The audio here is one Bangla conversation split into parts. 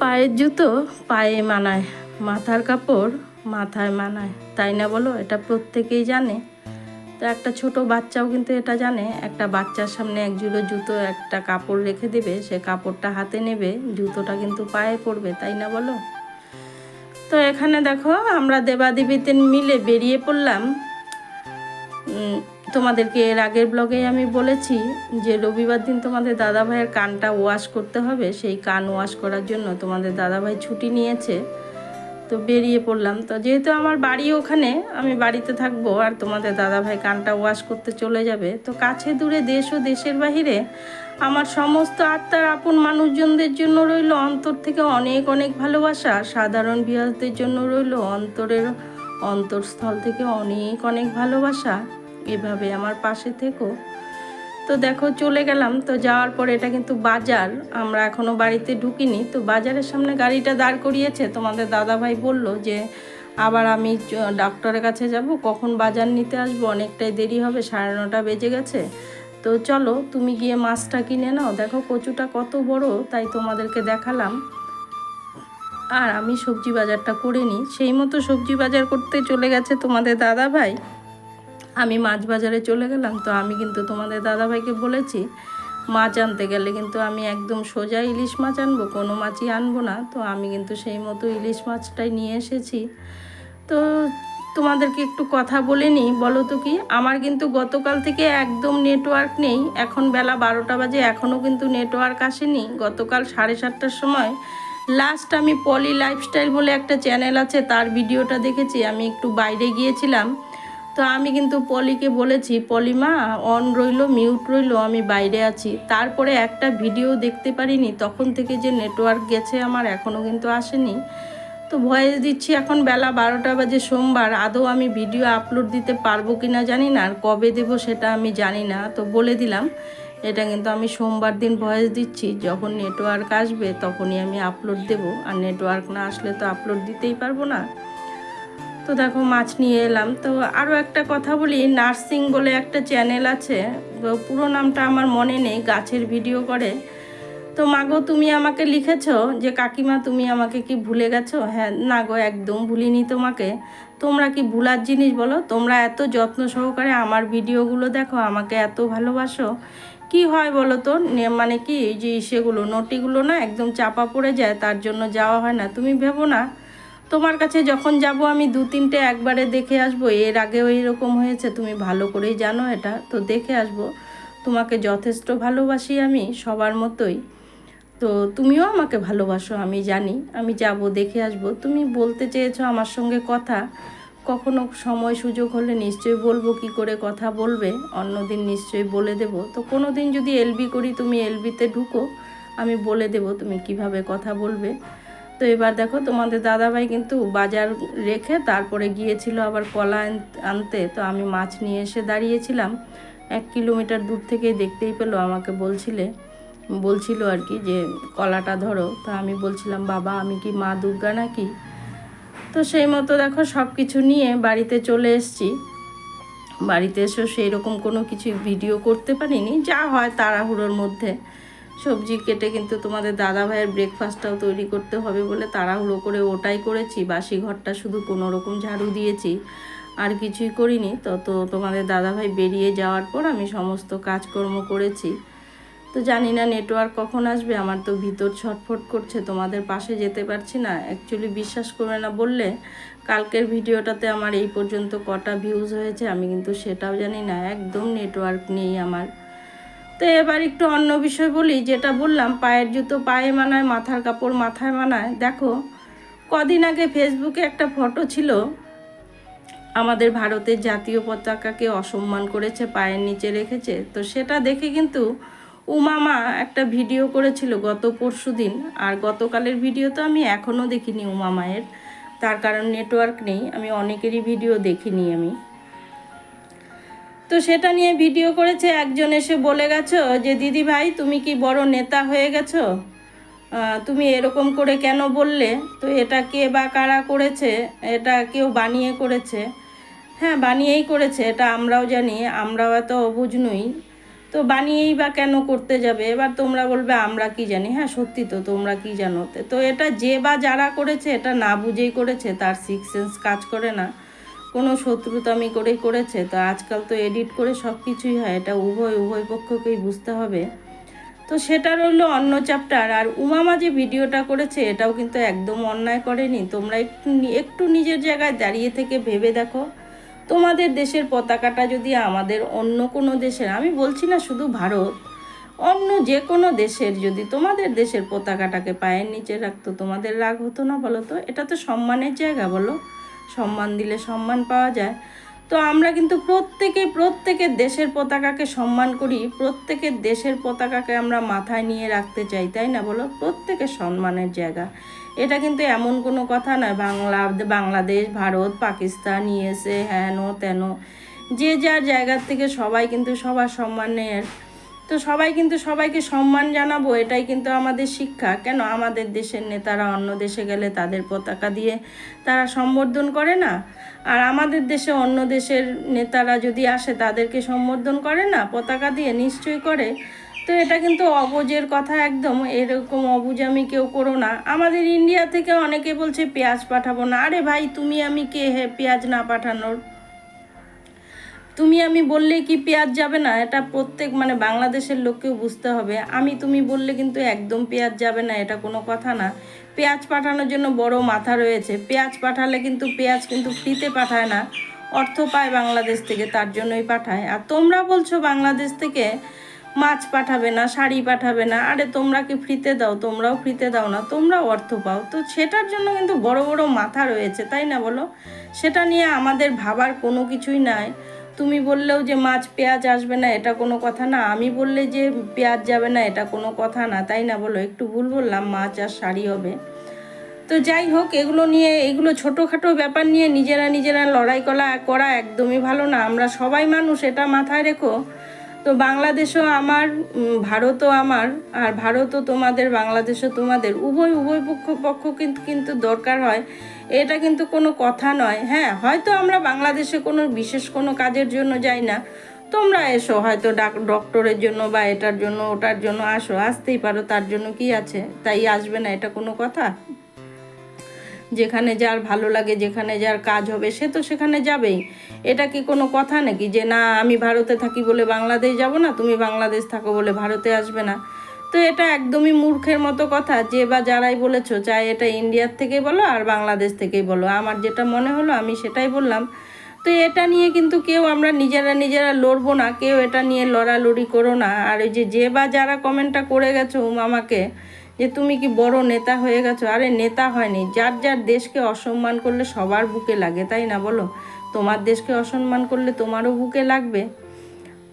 পায়ের জুতো পায়ে মানায়, মাথার কাপড় মাথায় মানায়। তাই না বলো? এটা প্রত্যেকেই জানে। তো একটা ছোট বাচ্চাও কিন্তু এটা জানে। একটা বাচ্চার সামনে এক জুড়ো জুতো, একটা কাপড় রেখে দেবে, সে কাপড়টা হাতে নেবে, জুতোটা কিন্তু পায়ে পড়বে, তাই না বলো? তো এখানে দেখো, আমরা দেবাদেবীতে মিলে বেরিয়ে পড়লাম। তোমাদেরকে এর আগের ব্লগে আমি বলেছি যে রবিবার দিন তোমাদের দাদা ভাইয়ের কানটা ওয়াশ করতে হবে। সেই কান ওয়াশ করার জন্য তোমাদের দাদা ভাই ছুটি নিয়েছে। তো বেরিয়ে পড়লাম। তো যেহেতু আমার বাড়ি ওখানে, আমি বাড়িতে থাকব আর তোমাদের দাদা ভাই কানটা ওয়াশ করতে চলে যাবে। তো কাছে দূরে দেশ ও দেশের বাহিরে আমার সমস্ত আত্মার আপন মানুষজনদের জন্য রইল অন্তর থেকে অনেক অনেক ভালোবাসা। সাধারণ বিহারদের জন্য রইল অন্তরের অন্তরস্থল থেকে অনেক অনেক ভালোবাসা এভাবে আমার পাশে থেকো। তো দেখো, চলে গেলাম। তো যাওয়ার পর এটা কিন্তু বাজার। আমরা এখনও বাড়িতে ঢুকিনি। তো বাজারের সামনে গাড়িটা দাঁড় করিয়েছে। তোমাদের দাদা ভাই বলল যে, আবার আমি ডাক্তারের কাছে যাব। কখন বাজার নিতে আসব? অনেকটাই দেরি হবে, সাড়ে নটা বেজে গেছে। তো চলো, তুমি গিয়ে মাছটা কিনে নাও। দেখো, কচুটা কত বড়, তাই তোমাদেরকে দেখালাম। আর আমি সবজি বাজারটা করে নিই। সেই মতো সবজি বাজার করতে চলে গেছে তোমাদের দাদা ভাই। আমি মাছ বাজারে চলে গেলাম, তো আমি কিন্তু তোমাদের দাদাভাইকে বলেছি, মাছ আনতে গেলে কিন্তু আমি একদম সোজা ইলিশ মাছ আনব, কোনো মাছই আনব না। তো আমি কিন্তু সেই মতো ইলিশ মাছটাই নিয়ে এসেছি। তো তোমাদেরকে একটু কথা বলে নিই, বলো তো কি? আমার কিন্তু গতকাল থেকে একদম নেটওয়ার্ক নেই। এখন বেলা বারোটা বাজে, এখনও কিন্তু নেটওয়ার্ক আসেনি। গতকাল সাড়ে সাতটার সময় লাস্ট আমি পলি লাইফস্টাইল বলে একটা চ্যানেল আছে, তার ভিডিওটা দেখেছি, আমি একটু বাইরে গিয়েছিলাম। তো আমি কিন্তু পলিকে বলেছি পলিমা অন রইল মিউট রইল, আমি বাইরে আছি। তারপরে একটা ভিডিও দেখতে পারিনি, তখন থেকে যে নেটওয়ার্ক গেছে আমার এখনও কিন্তু আসেনি। তো ভয়েস দিচ্ছি, এখন বেলা বারোটা বাজে সোমবার, আদৌ আমি ভিডিও আপলোড দিতে পারব কি না জানি না, আর কবে দেব সেটা আমি জানি না। তো বলে দিলাম এটা কিন্তু আমি সোমবার দিন ভয়েস দিচ্ছি, যখন নেটওয়ার্ক আসবে তখনই আমি আপলোড দেব। আর নেটওয়ার্ক না আসলে তো আপলোড দিতেই পারব না। তো দেখো, মাছ নিয়ে এলাম। তো আরও একটা কথা বলি নার্সিং বলে একটা চ্যানেল আছে পুরো নামটা আমার মনে নেই, গাছের ভিডিও করে। তো মাগো তুমি আমাকে লিখেছো যে, কাকিমা, তুমি আমাকে কি ভুলে গেছো? হ্যাঁ না গো, একদম ভুলিনি তোমাকে। তোমরা কি ভুলার জিনিস বলো? তোমরা এত যত্ন সহকারে আমার ভিডিওগুলো দেখো, আমাকে এত ভালোবাসো। কি হয় বলো তো? মানে কি যে সেগুলো নোটিগুলো না একদম চাপা পড়ে যায়, তার জন্য যাওয়া হয় না। তুমি ভেবো না, তোমার কাছে যখন যাব আমি দু তিনটে একবারে দেখে আসব। এর আগেও এরকম হয়েছে, তুমি ভালো করেই জানো এটা। তো দেখে আসব। তোমাকে যথেষ্ট ভালোবাসি আমি, সবার মতোই। তো তুমিও আমাকে ভালোবাসো, আমি জানি। আমি যাব, দেখে আসব। তুমি বলতে চেয়েছো আমার সঙ্গে কথা। কখনো সময় সুযোগ হলে নিশ্চয়ই বলব কি করে কথা বলবে? অন্যদিন নিশ্চয়ই বলে দেব। তো কোনো দিন যদি এলবি করি, তুমি এলবিতে ঢুকো, আমি বলে দেব তুমি কীভাবে কথা বলবে। তো এবার দেখো, তোমাদের দাদাভাই কিন্তু বাজার রেখে তারপরে গিয়েছিল আবার কলা আনতে। তো আমি মাছ নিয়ে এসে দাঁড়িয়েছিলাম। এক কিলোমিটার দূর থেকে দেখতেই পেল, আমাকে বলছিলে, বলছিল আর কি যে, কলাটা ধরো। তো আমি বলছিলাম, বাবা, আমি কি মা দুর্গা নাকি? তো সেই মতো দেখো সব কিছু নিয়ে বাড়িতে চলে এসেছি। বাড়িতে এসেও সেই রকম কোনো কিছু ভিডিও করতে পারিনি, যা হয় তাড়াহুড়োর মধ্যে। সবজি কেটে কিন্তু তোমাদের দাদা ভাইয়ের ব্রেকফাস্টটাও তৈরি করতে হবে বলে তাড়াহুড়ো করে ওটাই করেছি। বাসি ঘরটা শুধু কোনো রকম ঝাড়ু দিয়েছি, আর কিছুই করিনি। তো তো তোমাদের দাদা ভাই বেরিয়ে যাওয়ার পর আমি সমস্ত কাজকর্ম করেছি। তো জানি না নেটওয়ার্ক কখন আসবে? আমার তো ভিতর ছটফট করছে, তোমাদের পাশে যেতে পারছি না। অ্যাকচুয়ালি বিশ্বাস করবে না বললে কালকের ভিডিওটাতে আমার এই পর্যন্ত কটা ভিউজ হয়েছে, আমি কিন্তু সেটাও জানি না, একদম নেটওয়ার্ক নেই আমার। তো এবার একটু অন্য বিষয় বলি, যেটা বললাম, পায়ের জুতো পায়ে মানায়, মাথার কাপড় মাথায় মানায়। দেখো, কদিন আগে ফেসবুকে একটা ফটো ছিল, আমাদের ভারতের জাতীয় পতাকাকে অসম্মান করেছে, পায়ের নিচে রেখেছে। তো সেটা দেখে কিন্তু উমামা একটা ভিডিও করেছিল গত পরশু দিন, আর গতকালের ভিডিও তো আমি এখনও দেখিনি উমামায়ের তার কারণ নেটওয়ার্ক নেই, আমি অনেকেরই ভিডিও দেখিনি আমি। তো সেটা নিয়ে ভিডিও করেছে, একজন এসে বলে গেছো যে, দিদি ভাই, তুমি কি বড় নেতা হয়ে গেছো? তুমি এরকম করে কেন বললে? তো এটা কে বা কারা করেছে? এটা কেউ বানিয়ে করেছে? হ্যাঁ বানিয়েই করেছে, এটা আমরাও জানি, আমরাও এত অবুঝ নই। তো বানিয়েই বা কেন করতে যাবে? এবার তোমরা বলবে, আমরা কি জানি? হ্যাঁ সত্যি তো, তোমরা কি জানো? তো- এটা যে বা যারা করেছে, এটা না বুঝেই করেছে, তার সিক্স সেন্স কাজ করে না। কোনো শত্রুতামি করেই করেছে। তো আজকাল তো এডিট করে সব কিছুই হয়, এটা উভয় উভয় পক্ষকেই বুঝতে হবে। তো সেটা রইল অন্য চ্যাপ্টার আর উমামা যে ভিডিওটা করেছে, এটাও কিন্তু একদম অন্যায় করেনি। তোমরা একটু একটু নিজের জায়গায় দাঁড়িয়ে থেকে ভেবে দেখো। তোমাদের দেশের পতাকাটা যদি আমাদের অন্য কোনো দেশের, আমি বলছি না শুধু ভারত, অন্য যে কোনো দেশের যদি তোমাদের দেশের পতাকাটাকে পায়ের নিচে রাখতো, তোমাদের রাগ হতো না বলো তো? এটা তো সম্মানের জায়গা বলো। সম্মান দিলে সম্মান পাওয়া যায়। তো আমরা কিন্তু প্রত্যেকে, প্রত্যেকের দেশের পতাকাকে সম্মান করি, প্রত্যেকের দেশের পতাকাকে আমরা মাথায় নিয়ে রাখতে চাই, তাই না বলো? প্রত্যেকের সম্মানের জায়গা। এটা কিন্তু এমন কোনো কথা নয় বাংলা, বাংলাদেশ, ভারত, পাকিস্তান, ইয়েসে হেন তেন যে যার জায়গার থেকে সবাই কিন্তু সবার সম্মানের, তো সবাই কিন্তু সবাইকে সম্মান জানাব, এটাই কিন্তু আমাদের শিক্ষা। কেন? আমাদের দেশের নেতারা অন্য দেশে গেলে তাদের পতাকা দিয়ে তারা সম্বর্ধন করে না? আর আমাদের দেশে অন্য দেশের নেতারা যদি আসে তাদেরকে সম্বোধন করে না? পতাকা দিয়ে নিশ্চয়ই করে। তো এটা কিন্তু অবুজের কথা একদম, এরকম অবুজ আমি কেউ করো না। আমাদের ইন্ডিয়া থেকে অনেকে বলছে, পেঁয়াজ পাঠাবো না। আরে ভাই, তুমি আমি কে হে পেঁয়াজ না পাঠানোর? তুমি আমি বললে কি পেঁয়াজ যাবে না? এটা প্রত্যেক মানে বাংলাদেশের লোককেও বুঝতে হবে। আমি তুমি বললে কিন্তু একদম পেঁয়াজ যাবে না, এটা কোনো কথা না। পেঁয়াজ পাঠানোর জন্য বড় মাথা রয়েছে। পেঁয়াজ পাঠালে কিন্তু পেঁয়াজ কিন্তু ফ্রিতে পাঠায় না। অর্থ পায় বাংলাদেশ থেকে, তার জন্যই পাঠায়। আর তোমরা বলছো বাংলাদেশ থেকে মাছ পাঠাবে না, শাড়ি পাঠাবে না, আরে তোমরা কি ফ্রিতে দাও, তোমরাও ফ্রিতে দাও না, তোমরাও অর্থ পাও। তো সেটার জন্য কিন্তু বড় বড় মাথা রয়েছে, তাই না বলো? সেটা নিয়ে আমাদের ভাবার কোনো কিছুই নাই। তুমি বললেও যে মাছ, পেঁয়াজ আসবে না, এটা কোনো কথা না। আমি বললে যে পেঁয়াজ যাবে না, এটা কোনো কথা না, তাই না বলো? একটু ভুল বললাম, মাছ আর শাড়ি হবে। তো যাই হোক, এগুলো নিয়ে, এগুলো ছোটোখাটো ব্যাপার নিয়ে নিজেরা নিজেরা লড়াই করা করা একদমই ভালো না। আমরা সবাই মানুষ, এটা মাথায় রেখো। তো বাংলাদেশও আমার ভারতও আমার, আর ভারতও তোমাদের, বাংলাদেশও তোমাদের, উভয় উভয় পক্ষ পক্ষ কিন্তু কিন্তু দরকার হয়, এটা কিন্তু কোনো কথা নয়। হ্যাঁ হয়তো আমরা বাংলাদেশে কোনো বিশেষ কোনো কাজের জন্য যাই না, তোমরা এসো হয়তো ডাক, ডক্টরের জন্য বা এটার জন্য, ওটার জন্য আসো, আসতেই পারো, তার জন্য কি আছে? তাই আসবে না, এটা কোনো কথা? যেখানে যার ভালো লাগে, যেখানে যার কাজ হবে, সে তো সেখানে যাবেই। এটা কি কোনো কথা নাকি যে, না, আমি ভারতে থাকি বলে বাংলাদেশ যাব না, তুমি বাংলাদেশ থাকো বলে ভারতে আসবে না তো এটা একদমই মূর্খের মতো কথা, যে বা যারাই বলেছ, চাই এটা ইন্ডিয়ার থেকেই বলো আর বাংলাদেশ থেকেই বলো। আমার যেটা মনে হলো, আমি সেটাই বললাম। তো এটা নিয়ে কিন্তু কেউ আমরা নিজেরা নিজেরা লড়বো না, কেউ এটা নিয়ে লড়ালড়ি করো না। আর ওই যে যে বা যারা কমেন্টটা করে গেছো আমাকে যে তুমি কি বড় নেতা হয়ে গেছো? আরে, নেতা হয়নি। যার যার দেশকে অসম্মান করলে সবার বুকে লাগে, তাই না বলো? তোমার দেশকে অসম্মান করলে তোমারও বুকে লাগবে।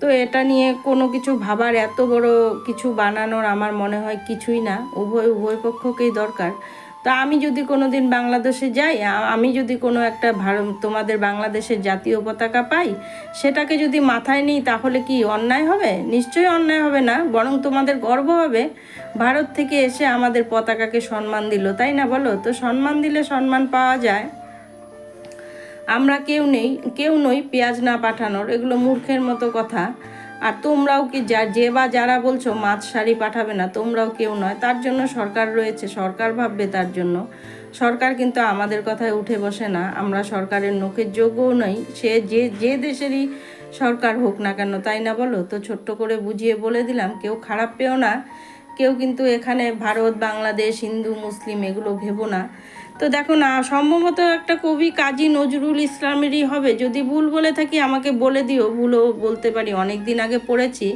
তো এটা নিয়ে কোনো কিছু ভাবার এত বড় কিছু বানানোর আমার মনে হয় কিছুই না। উভয় উভয় পক্ষকেই দরকার। তা আমি যদি কোনো দিন বাংলাদেশে যাই আমি যদি কোনো একটা ভারত, তোমাদের বাংলাদেশের জাতীয় পতাকা পাই, সেটাকে যদি মাথায় নিই, তাহলে কি অন্যায় হবে? নিশ্চয়ই অন্যায় হবে না, বরং তোমাদের গর্ব হবে। ভারত থেকে এসে আমাদের পতাকাকে সম্মান দিল, তাই না বলো? তো সম্মান দিলে সম্মান পাওয়া যায়। আমরা কেউ নেই, কেউ নই পেঁয়াজ না পাঠানোর, এগুলো মূর্খের মতো কথা। আর তোমরাও কি যা যে বা যারা বলছো মাছ শাড়ি পাঠাবে না, তোমরাও কেউ নয়। তার জন্য সরকার রয়েছে, সরকার ভাববে তার জন্য। সরকার কিন্তু আমাদের কথায় উঠে বসে না। আমরা সরকারের নখের যোগ্যও নই। সে যে যে দেশেরই সরকার হোক না কেন, তাই না বলো? তো ছোট্ট করে বুঝিয়ে বলে দিলাম, কেউ খারাপ পেও না। কেউ কিন্তু এখানে ভারত, বাংলাদেশ, হিন্দু, মুসলিম এগুলো ভেবো না। তো দেখো না, সম্ভবত একটা কবি কাজী নজরুল ইসলামেরই হবে। যদি ভুল বলে থাকি, আমাকে বলে দিও। ভুলও বলতে পারি। অনেক দিন আগে পড়েছি।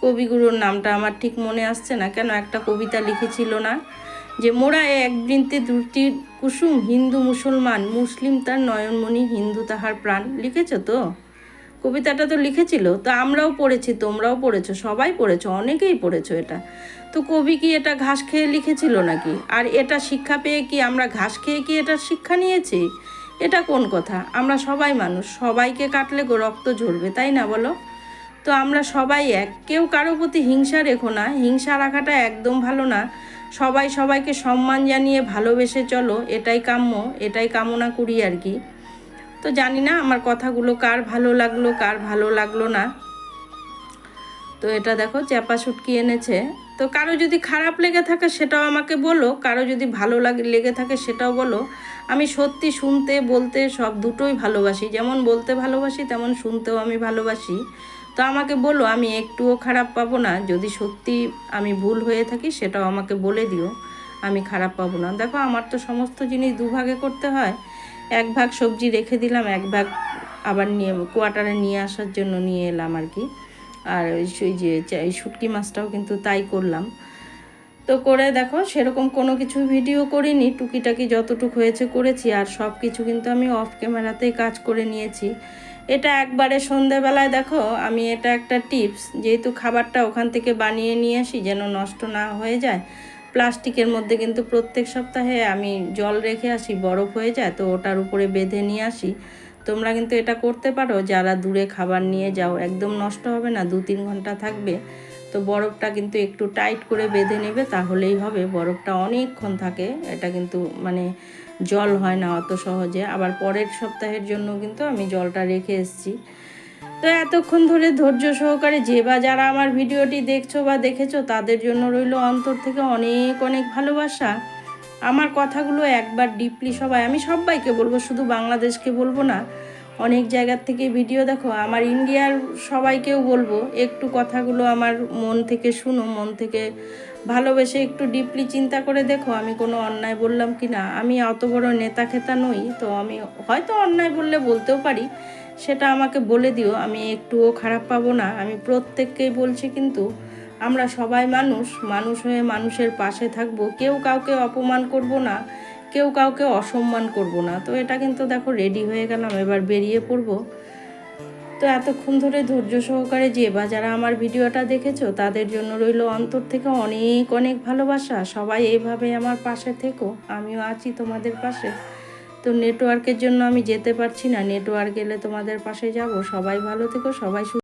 কবিগুরুর নামটা আমার ঠিক মনে আসছে না। কেন? একটা কবিতা লিখেছিল না যে, মোরা এক বৃন্তে দুটি কুসুম, হিন্দু মুসলমান, মুসলিম তার নয়নমণি, হিন্দু তাহার প্রাণ। লিখেছো তো? কবিতাটা তো লিখেছিল। তো আমরাও পড়েছি, তোমরাও পড়েছো, সবাই পড়েছো, অনেকেই পড়েছো এটা। তো কবি কি এটা ঘাস খেয়ে লিখেছিল নাকি? আর এটা শিক্ষা পেয়ে কি আমরা ঘাস খেয়ে কি এটা শিক্ষা নিয়েছি? এটা কোন কথা? আমরা সবাই মানুষ, সবাইকে কাটলে গো রক্ত ঝরবে, তাই না বলো? তো আমরা সবাই এক, কেউ কারও প্রতি হিংসা রেখো না, হিংসা রাখাটা একদম ভালো না। সবাই সবাইকে সম্মান জানিয়ে ভালোবেসে চলো, এটাই কাম্য, এটাই কামনা করি আর কি। তো জানি না আমার কথাগুলো কার ভালো লাগল, কার ভালো লাগল না। তো এটা দেখো, চ্যাপা শুটকি এনেছে। তো কারও যদি খারাপ লেগে থাকে সেটাও আমাকে বলো, কারও যদি ভালো লাগে, লেগে থাকে সেটাও বলো। আমি সত্যি শুনতে, বলতে সব দুটোই ভালোবাসি, যেমন বলতে ভালোবাসি, তেমন শুনতেও আমি ভালোবাসি। তো আমাকে বলো, আমি একটুও খারাপ পাবো না, যদি সত্যি আমি ভুল হয়ে থাকি সেটাও আমাকে বলে দিও, আমি খারাপ পাবো না। দেখো, আমার তো সমস্ত জিনিস দুভাগে করতে হয়। এক ভাগ সবজি রেখে দিলাম, এক ভাগ আবার নিয়ে, কোয়ার্টারে নিয়ে আসার জন্য নিয়ে এলাম আর কি। আর ওই যে শুটকি মাছটাও কিন্তু তাই করলাম। তো করে দেখো, সেরকম কোনো কিছু ভিডিও করিনি, টুকিটাকি যতটুকু হয়েছে করেছি, আর সব কিছু কিন্তু আমি অফ ক্যামেরাতেই কাজ করে নিয়েছি। এটা একবারে সন্ধেবেলায় দেখো, আমি এটা একটা টিপস যেহেতু খাবারটা ওখান থেকে বানিয়ে নিয়ে আসি, যেন নষ্ট না হয়ে যায়, প্লাস্টিকের মধ্যে কিন্তু প্রত্যেক সপ্তাহে আমি জল রেখে আসি, বরফ হয়ে যায়, তো ওটার উপরে বেঁধে নিয়ে আসি। তোমরা কিন্তু এটা করতে পারো, যারা দূরে খাবার নিয়ে যাও, একদম নষ্ট হবে না দু তিন ঘণ্টা থাকবে। তো বরফটা কিন্তু একটু টাইট করে বেঁধে নেবে, তাহলেই হবে, বরফটা অনেকক্ষণ থাকে, এটা কিন্তু মানে জল হয় না অত সহজে। আবার পরের সপ্তাহের জন্য কিন্তু আমি জলটা রেখে এসেছি। তো এতক্ষণ ধরে ধৈর্য সহকারে যে বা যারা আমার ভিডিওটি দেখছ বা দেখেছ, তাদের জন্য রইল অন্তর থেকে অনেক অনেক ভালোবাসা। আমার কথাগুলো একবার ডিপলি সবাই, আমি সবাইকে বলব, শুধু বাংলাদেশকে বলব না, অনেক জায়গার থেকে ভিডিও দেখো, আমার ইন্ডিয়ার সবাইকেও বলব, একটু কথাগুলো আমার মন থেকে শুনো, মন থেকে ভালোবেসে একটু ডিপলি চিন্তা করে দেখো, আমি কোনো অন্যায় বললাম কি না আমি অত বড় নেতা খেতা নই, তো আমি হয়তো অন্যায় বললে বলতেও পারি, সেটা আমাকে বলে দিও, আমি একটুও খারাপ পাবো না, আমি প্রত্যেককেই বলছি কিন্তু আমরা সবাই মানুষ মানুষ হয়ে মানুষের পাশে থাকব। কেউ কাউকে অপমান করব না, কেউ কাউকে অসম্মান করব না। তো এটা কিন্তু দেখো রেডি হয়ে গেলাম, এবার বেরিয়ে পড়ব। তো এতক্ষণ ধরে ধৈর্য সহকারে যে বা যারা আমার ভিডিওটা দেখেছ, তাদের জন্য রইল অন্তর থেকে অনেক অনেক ভালোবাসা। সবাই এইভাবে আমার পাশে থেকো, আমিও আছি তোমাদের পাশে। তো নেটওয়ার্কের জন্য আমি যেতে পারছি না নেটওয়ার্ক এলে তোমাদের পাশে যাব। সবাই ভালো থেকো, সবাই